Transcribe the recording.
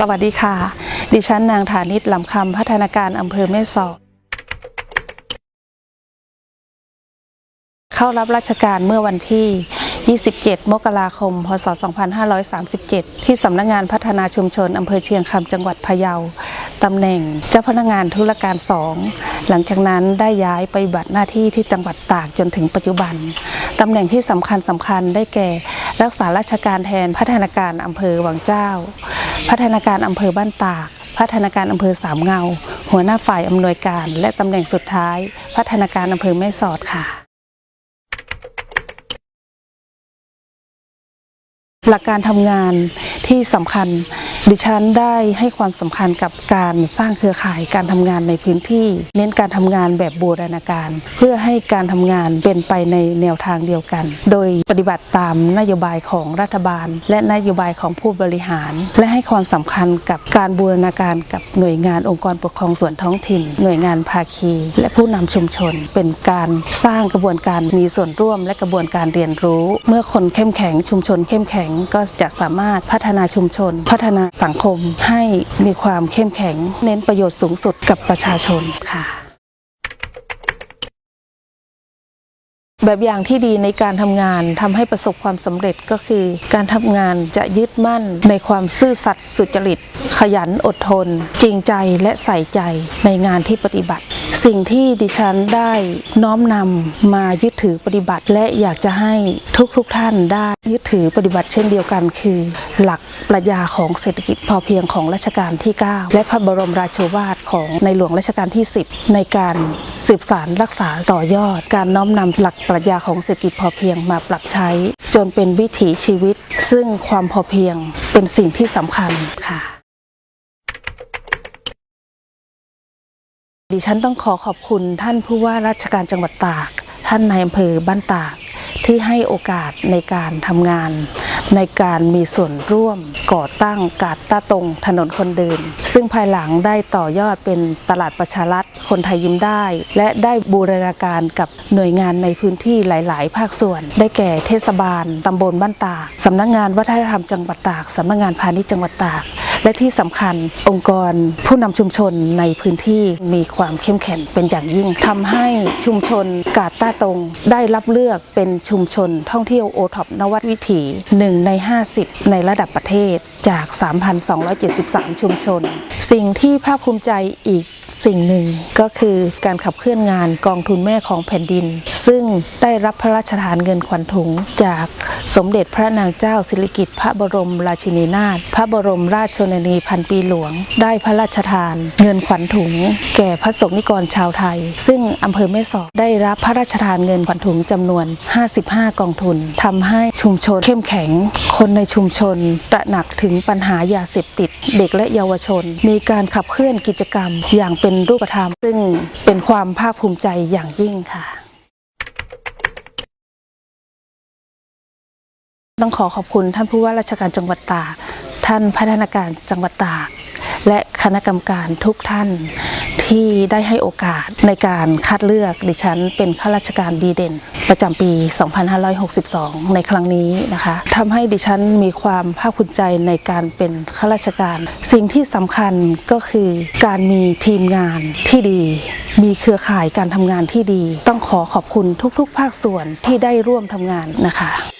สวัสดีค่ะ ดิฉันนางฐานิตลำคำพัฒนาการอำเภอแม่สอดเข้ารับราชการเมื่อวันที่ 27 มกราคม พศ 2537 ที่สำนักงานพัฒนาชุมชนอำเภอเชียงคำจังหวัดพะเยา ตำแหน่งเจ้าพนักงานธุรการสองหลังจากนั้นได้ย้ายไปบัติหน้าที่ที่จังหวัดตากจนถึงปัจจุบัน ตำแหน่งที่สำคัญสำคัญได้แก่ รักษาราชการแทนพัฒนาการอำเภอวังเจ้า พัฒนาการอำเภอบ้านตาก พัฒนาการอำเภอสามเงา หัวหน้าฝ่ายอำนวยการ และตำแหน่งสุดท้าย พัฒนาการอำเภอแม่สอดค่ะ หลักการทำงานที่สำคัญ ดิฉันได้ให้ความสำคัญกับการสร้างเครือข่ายการทำงานในพื้นที่ เน้นการทำงานแบบบูรณาการ เพื่อให้การทำงานเป็นไปในแนวทางเดียวกัน โดยปฏิบัติตามนโยบายของรัฐบาล และนโยบายของผู้บริหาร และให้ความสำคัญกับการบูรณาการกับหน่วยงานองค์กรปกครองส่วนท้องถิ่น หน่วยงานภาคี และผู้นำชุมชน เป็นการสร้างกระบวนการมีส่วนร่วม และกระบวนการเรียนรู้ เมื่อคนเข้มแข็งชุมชนเข้มแข็งก็จะสามารถพัฒนาชุมชน พัฒนาสังคมให้มีความเข้มแข็ง เน้นประโยชน์สูงสุดกับประชาชนค่ะแบบอย่างที่ดีในการทำงานทำให้ประสบความสำเร็จก็คือ การทำงานจะยึดมั่นในความซื่อสัตย์สุจริต ขยันอดทน จริงใจและใส่ใจในงานที่ปฏิบัติ สิ่งที่ดิฉันได้น้อมนำมายึดถือปฏิบัติ และอยากจะให้ทุกๆทท่านได้ยึดถือปฏิบัติเช่นเดียวกัน คือหลักปรัชญาของเศรษฐกิจพอเพียงของรัชกาลที่ 9 และพระบรมราโชวาทของในหลวงรัชกาลที่ 10 ในการสืบสารรักษาต่อยอด การน้อมนำหลักปรัชญาของเศรษฐกิจพอเพียงมาปรับใช้ จนเป็นวิถีชีวิต ซึ่งความพอเพียงเป็นสิ่งที่สำคัญค่ะ ดิฉันต้องขอขอบคุณท่านผู้ว่าราชการจังหวัดตาก ท่านนายอำเภอบ้านตากที่ให้โอกาสในการทำงาน ในการมีส่วนร่วมก่อตั้งกาดต้าตรงถนนคนเดิน ซึ่งภายหลังได้ต่อยอดเป็นตลาดประชารัฐคนไทยยิ้มได้ และได้บูรณาการกับหน่วยงานในพื้นที่หลาย ๆ ภาคส่วน ได้แก่เทศบาลตำบลบ้านตากสำนักงานวัฒนธรรมจังหวัดตากสำนักงานพาณิชย์จังหวัดตาก และที่สำคัญองค์กรผู้นำชุมชนในพื้นที่มีความเข้มแข็งเป็นอย่างยิ่งทำให้ชุมชนกาดต้าตรง ได้รับเลือกเป็นชุมชนท่องเที่ยวโอท็อปนวัดวิถี 1 ใน 50 ในระดับประเทศจาก 3,273 ชุมชน สิ่งที่ภาคภูมิใจอีก สิ่งหนึ่งก็คือการขับเคลื่อนงานกองทุนแม่ของแผ่นดิน ซึ่งได้รับพระราชทานเงินขวัญถุง จากสมเด็จพระนางเจ้าสิริกิติ์พระบรมราชินีนาถพระบรมราชชนนีพันปีหลวง ได้พระราชทาน เงินขวัญถุง แก่พระสงฆ์นิกรชาวไทย ซึ่งอำเภอแม่สอดได้รับพระราชทานเงินขวัญถุงจำนวน 55 กองทุนทำให้ชุมชนเข้มแข็ง คนในชุมชนตระหนักถึงปัญหายาเสพติด เด็กและเยาวชน มีการขับเคลื่อนกิจกรรมอย่างเป็นรูปธรรม ซึ่งเป็นความภาคภูมิใจอย่างยิ่งค่ะ ต้องขอขอบคุณท่านผู้ว่าราชการจังหวัดตากท่านพัฒนาการจังหวัดตาก และคณะกรรมการทุกท่าน ที่ได้ให้โอกาสในการคัดเลือกดิฉันเป็นข้าราชการดีเด่น ประจำปี 2562 ในครั้งนี้นะคะทำให้ดิฉันมีความภาคภูมิใจในการเป็นข้าราชการ สิ่งที่สำคัญก็คือการมีทีมงานที่ดี มีเครือข่ายการทำงานที่ดี ต้องขอขอบคุณทุกๆ ภาคส่วนที่ได้ร่วมทำงานนะคะ